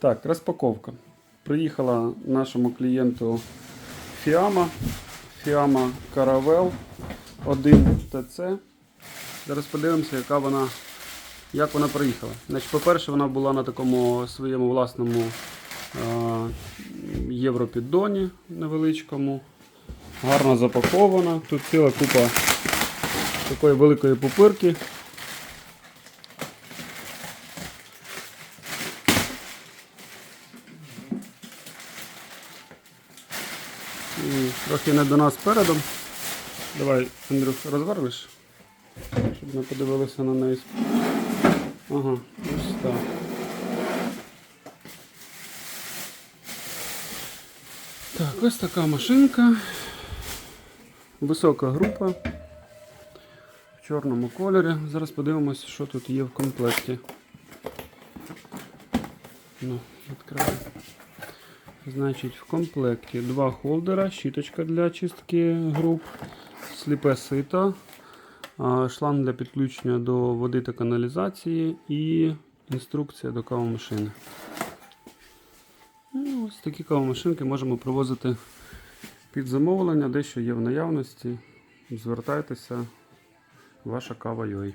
Так, розпаковка. Приїхала нашому клієнту Фіама. Фіама Caravelle 1 ТЦ. Зараз подивимося, яка вона, як вона приїхала. Значить, по-перше, вона була на такому своєму власному е, європіддоні невеличкому. Гарно запакована. Тут ціла купа такої великої пупирки. Трохи не до нас передом. Давай, Андрюх, розвернеш, щоб ми подивилися на неї. Ага, ось так. Так, ось така машинка. Висока група. В чорному кольорі. Зараз подивимося, що тут є в комплекті. Ну, відкриваю. Значить, в комплекті два холдера, щіточка для чистки груп, сліпе сито, шланг для підключення до води та каналізації і інструкція до кавомашини. Ну, ось такі кавомашинки можемо привозити під замовлення, дещо є в наявності. Звертайтеся, ваша кава.ua.